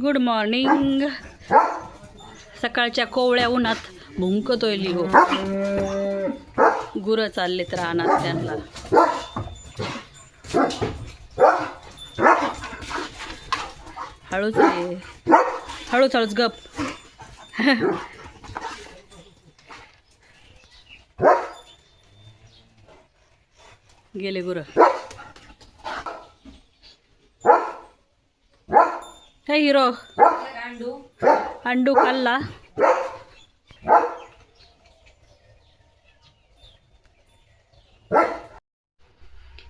Good morning सकाळच्या कोवळ्या उन्हात भुंकतोय लिहो. गुरं चाललेत रानात त्यांना. हळूच आहे हळूच हळूच गप. गेले गुरं. हे हिरो. अंडू. खाल्ला.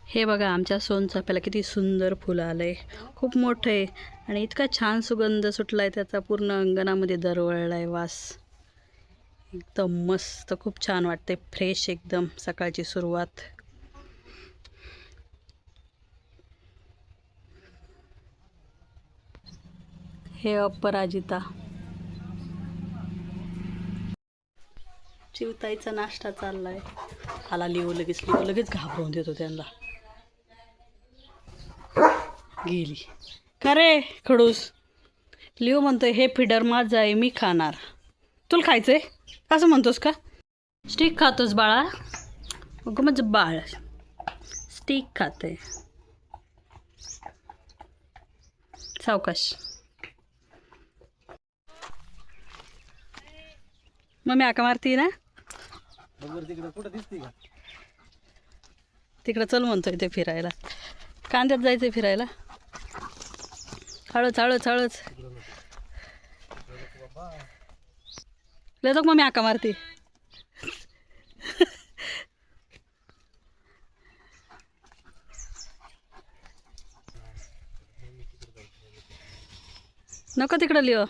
हे बघा आमच्या सोनचाफ्याला किती सुंदर फुलं आलं आहे खूप मोठं आहे आणि इतका छान सुगंध सुटला आहे त्याचा. पूर्ण अंगणामध्ये दरवळला आहे वास. एकदम मस्त खूप छान वाटते फ्रेश एकदम सकाळची सुरुवात. हे अपराजिता. चिवताईचा नाश्ता चाललाय. आला लिहू लगेच लिहू लगेच घाबरवून देतो त्यांना. गेली. का रे खडूस? लिओ म्हणतोय हे फिडर माझं आहे मी खाणार. तुला खायचंय? असं म्हणतोस का? स्टिक खातोस बाळा. अगं माझं बाळ. स्टिक खाते सावकाश. मग मी आका मारती ना? तिकडं चल म्हणतोय ते फिरायला. कांद्यात जायचंय फिरायला. हळूच हळूच हळूच. लेतो मग मी आका मारती. नको तिकडं लिहो.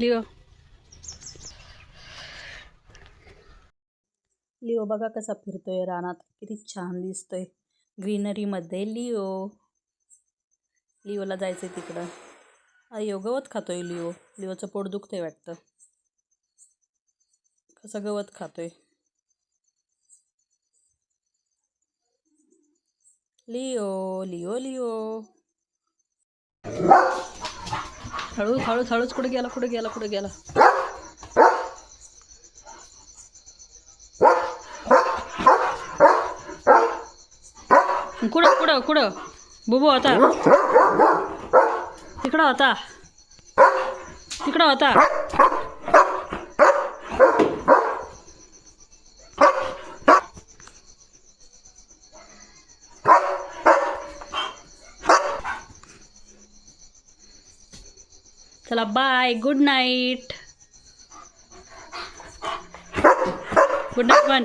लिओ. लिओ बघा कसा फिरतोय रानात. किती छान दिसतोय. ग्रीनरीमध्ये लिओ. लिओला जायचंय तिकडं. अयो गवत खातोय लिओ. लिओचं पोट दुखतंय वाटतं. कसं गवत खातोय. Leo Leo Leo. हळू हळूच हळूच कुठे गेला कुठे गेला कुठे गेला? कुठं कुठं कुठं? बुबू होता तिकडं होता तिकडं होता चला bye good night good night one